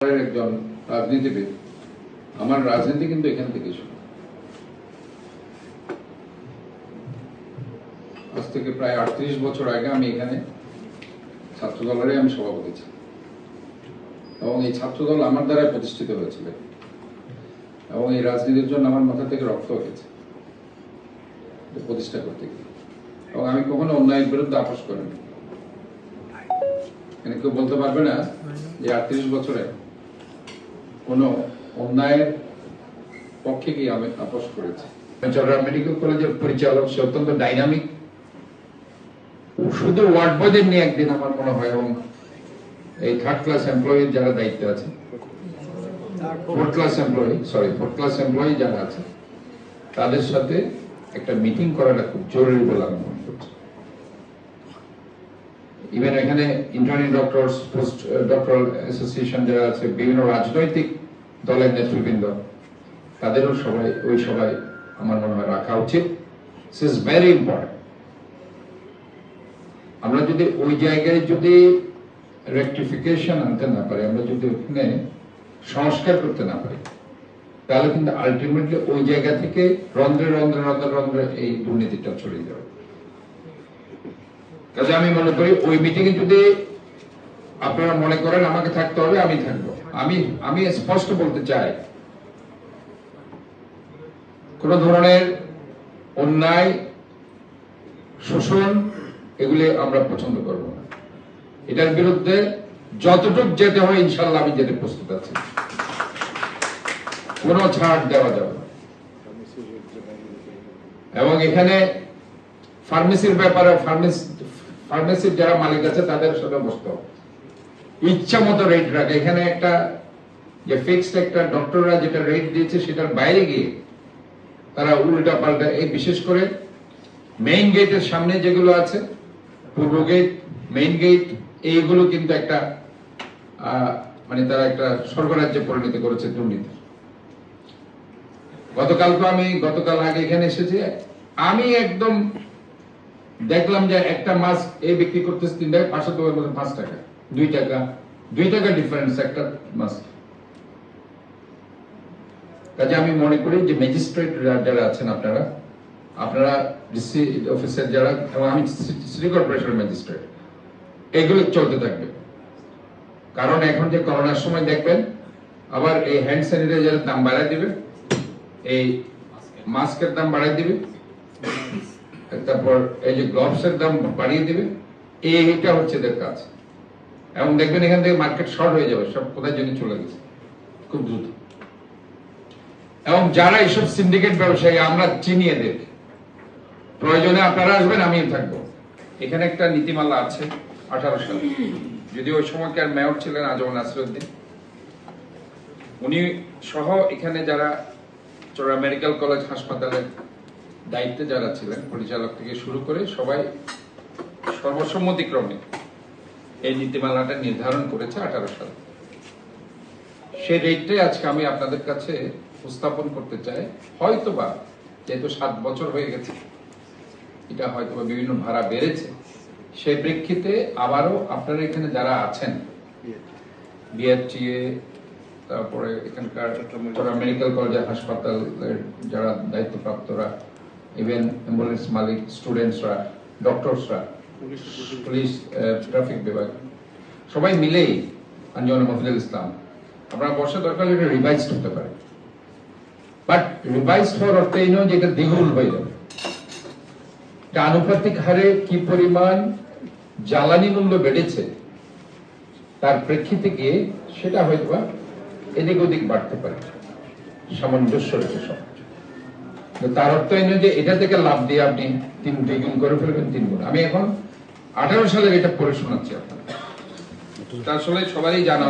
একজন রাজনীতিবিদ, আমার রাজনীতি কিন্তু এখান থেকে শুরু। আজ থেকে প্রায় আটত্রিশ বছর আগে আমি এখানে ছাত্র দলেরই আমি সভাপতি ছিলাম। এবং এই ছাত্র দল আমার দ্বারাই প্রতিষ্ঠিত হয়েছিল। এবং এই রাজনীতির জন্য আমার মাথা থেকে রক্ত হয়েছে প্রতিষ্ঠা করতে গিয়ে। এবং আমি কখনো অন্যায়ের বিরুদ্ধে আপোষ করিনি। কেউ বলতে পারবে না যে আটত্রিশ বছরে কোনো অন্যায়ের পক্ষে গিয়ে আমি আপোষ করেছি। চট্টগ্রাম মেডিকেল কলেজের পরিচালক, সে অত্যন্ত ডাইনামিক শুধু ওয়ার্ড বয়দের নিয়ে একদিন আমার মনে হয় এবং এই থার্ড ক্লাস এমপ্লয়ি যারা দায়িত্বে আছে fourth class employee sorry fourth class employee যারা আছে, তাদের সাথে একটা মিটিং করাটা খুব জরুরি বলে আমি মনে করছি। ইভেন এখানে internee doctors post doctor association যারা আছে, বিভিন্ন রাজনৈতিক দলের নেতৃবৃন্দ, তাদেরও সবাই, ওই সবাই আমার মনে হয় রাখা উচিত। ইজ ভেরি ইম্পর্টেন্ট আমরা যদি ওই জায়গায় যদি রেকটিফিকেশন আনতে না পারি, আমরা যদি ওখানে সংস্কার করতে না পারি, তাহলে কিন্তু আলটিমেটলি ওই জায়গা থেকে রন্ধ্রে রন্ধ্রে রন্ধ্রে রন্ধ্রে এই দুর্নীতিটা ছড়িয়ে যাবে। কাজে আমি মনে করি ওই মিটিং এ যদি আপনারা মনে করেন আমাকে থাকতে হবে, আমি থাকব। আমি আমি স্পষ্ট বলতে চাই, কোন ধরনের অন্যায়, শোষণ, এগুলি আমরা পছন্দ করব না। এটার বিরুদ্ধে যতটুক যেতে হয় ইনশাল্লাহ আমি যেতে প্রস্তুত আছি। কোনো ছাড় দেওয়া যাবে এবং এখানে ফার্মেসির ব্যাপারে ফার্মেসির যারা মালিক আছে, তাদের সাথে বসতে। ইচ্ছা মতো রেট রাখে। এখানে একটা যে ফিক্সড একটা ডক্টররা যেটা রেট দিয়েছে, সেটার বাইরে গিয়ে তারা উল্টা পাল্টা, এই বিশেষ করে মেইন গেটের সামনে যেগুলো আছে, পূর্ব গেট মেইন গেট এইগুলো কিন্তু একটা মানে তারা একটা স্বর্গরাজ্যে পরিণত করেছে দুর্নীতি গতকাল তো আমি, গতকাল আগে এখানে এসেছি। আমি একদম দেখলাম যে একটা মাছ এই বিক্রি করতেছে তিন টাকা, পাঁচশো টাকার মধ্যে পাঁচ টাকা। দুই টাকা। দুই টাকা ডিফারেন্স একটা মাছ। কাজে আমি মনে করি যে ম্যাজিস্ট্রেট যারা আছেন আপনারা আপনারা ডিসি অফিসার যারা, এবং আমি সিটি কর্পোরেশন ম্যাজিস্ট্রেট এগুলো চলতে থাকবে। কারণ এখন যে করোনার সময় দেখবেন, আবার এই হ্যান্ড স্যানিটাইজারের দাম বাড়ায় দিবে, এই মাস্কের দাম বাড়ায় দিবে। তারপর এই যে গ্লোভস এর দাম বাড়িয়ে দিবে, এইটা হচ্ছে এদের কাজ। এবং দেখবেন এখান থেকে মার্কেট শর্ট হয়ে যাবে, সব কোথায় জন্য চলে গেছে। খুব দ্রুত। এবং যারা এইসব সিন্ডিকেট ব্যবসায়ী, আমরা চিনি এদের। প্রয়োজনে আপনারা আসবেন, আমিও থাকব। এখানে একটা নীতিমালা আছে, আঠারো সালে। যদি ওই সময়কার মেয়র ছিলেন আজমল নাসিরুদ্দিন? উনি সহ এখানে যারা চোরা মেডিকেল কলেজ হাসপাতালের দায়িত্বে যারা ছিলেন পরিচালক থেকে শুরু করে সবাই সর্বসম্মতিক্রমে এই নীতিমালাটা নির্ধারণ করেছে আঠারো সালে। সেই রেটটাই আজকে আমি আপনাদের কাছে উপস্থাপন করতে চাই। হয়তোবা যেহেতু সাত বছর হয়ে গেছে এটা হয়তোবা বিভিন্ন ভাড়া বেড়েছে সেই প্রেক্ষিতে আবারও আপনারা এখানে যারা আছেন বিআরটিএ তারপরে এখানকার মেডিকেল কলেজ হাসপাতালের যারা দায়িত্বপ্রাপ্তরা ইভেন অ্যাম্বুলেন্স মালিক স্টুডেন্টসরা ডক্টরসরা পুলিশ ট্রাফিক বিভাগ সবাই মিলেই আঞ্জন মফিজুল ইসলাম। আপনারা বর্ষা দরকার এটা রিভাইজ করতে পারে। বাট রিভাইজ হওয়ার অর্থ এই নয় যে এটা দ্বিগুণ হয়ে যাবে। এটা আনুপাতিক হারে কি পরিমাণ জ্বালানি মূল্য বেড়েছে তার প্রেক্ষিতে গিয়ে সেটা হয়তো এদিক ওদিক বাড়তে পারে। সামঞ্জস্য রেখে সব। তার অর্থ এই নয় যে এটা থেকে লাভ দিয়ে আপনি তিন দ্বিগুণ করে ফেলবেন, তিন গুণ। আমি এখন আঠারো সালের এটা পড়ে শোনাচ্ছি আপনার আসলে সবাই জানা